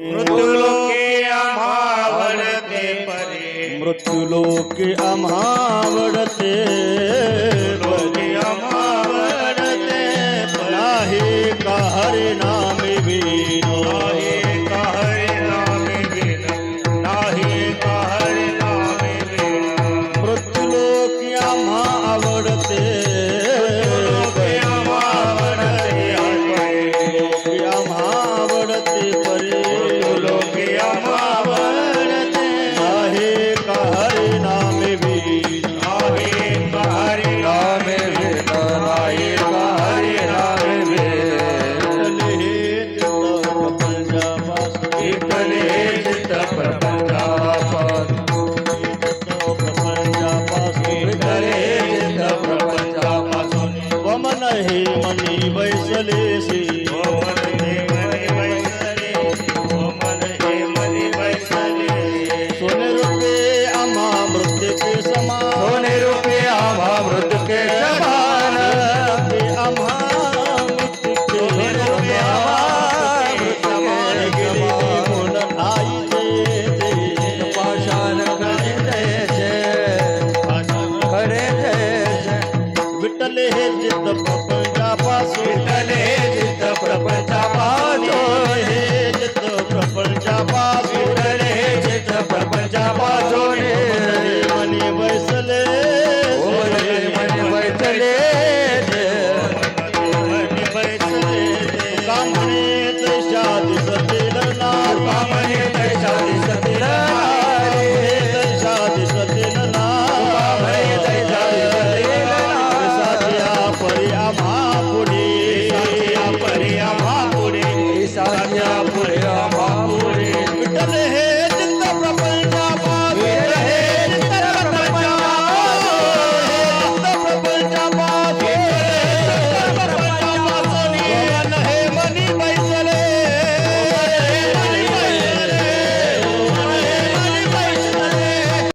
मृत्युलोके आम्हावडते परे। मृत्युलोके लोके नाही का हरे नामे विनो नाही का हरि नामे विन नाही का हरि नामे विन मृत्युलोकी हे मने वैसले से। सोने रूपे अमा मृत के समान। के समान। अमा मृत के समान। गुण आई जे पाषाण जित સુટલે જીત પ્રપંચા પાજો હે જીત પ્રપંચા પાજો સુટલે જીત પ્રપંચા પાજો ને મને વસલે